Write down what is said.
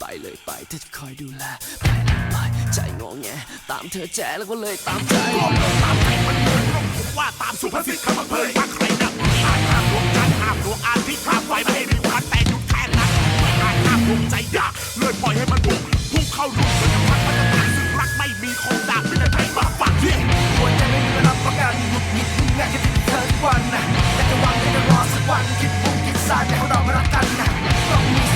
ไปเลยไปเธอจะคอยดูแลไปเลยไปใจงงแงตามเธอแจแล้วก็เลยตามใจตามใจมันเลยต้ผมว่าตามสุภาษิตคำอำเภยตั้งใครนักห้ามห้ามดวงจันทร์ห้ามดวงอาทิตย์ห้ามไฟไม่ให้มีพันแต่หยุดแค่นั้นไม่ได้ห้ามดวงใจยากเลยปล่อยให้มันบุกพุ่งเข้าลุกจนพันมันจะตายซึ่งรักไม่มีคงดาบไม่ได้ไรมาฝากเที่ยหัวรจะไม่มีเวลาประกันหยุดหยิแง่ายจะติดเธอทุกวันนะแต่จะหวังใจะรอสักวันคิดมุ่งคิดสานแต่เราไม่รักกันนะต้องมี